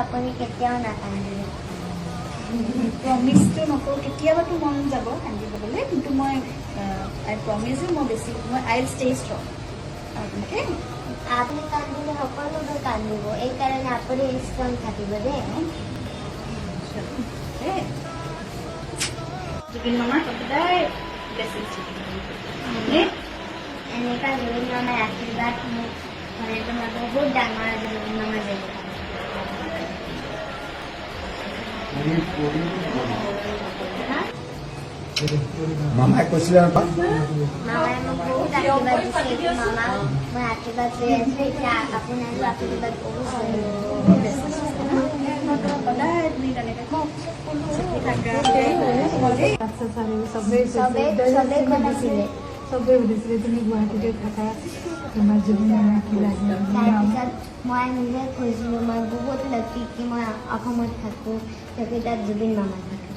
আপুনি কেতিয়াও নাকান্দিব। প্ৰমিচটো নকৰোঁ কেতিয়াবাতো মন যাব কান্দিব গ'লে কিন্তু মই আই প্ৰমিছ মই বেছি মই I will stay strong okay আপুনি কান্দিলে সকলোবোৰ কান্দিব এইকাৰণে আপুনি ষ্ট্ৰং থাকিব দেই জুবিন মামাৰ সদায় থাকিব এনেকুৱা জুবিন মামাৰ আশীৰ্বাদ মোক মানে তোমাৰ বহুত ডাঙৰ জুবিন মামা যাব চকু থাকা চবেই চবেই কৈছিলে চবেই বলেছিলে তুমি গুয়াহাটিতে থাকা তোমার জুবিন মামা কি লাগে মই নিজে কৈছিলোঁ মই বহুত লাকি কি মই অসমত থাকোঁ তাকে তাত জুবিন মামা থাকে।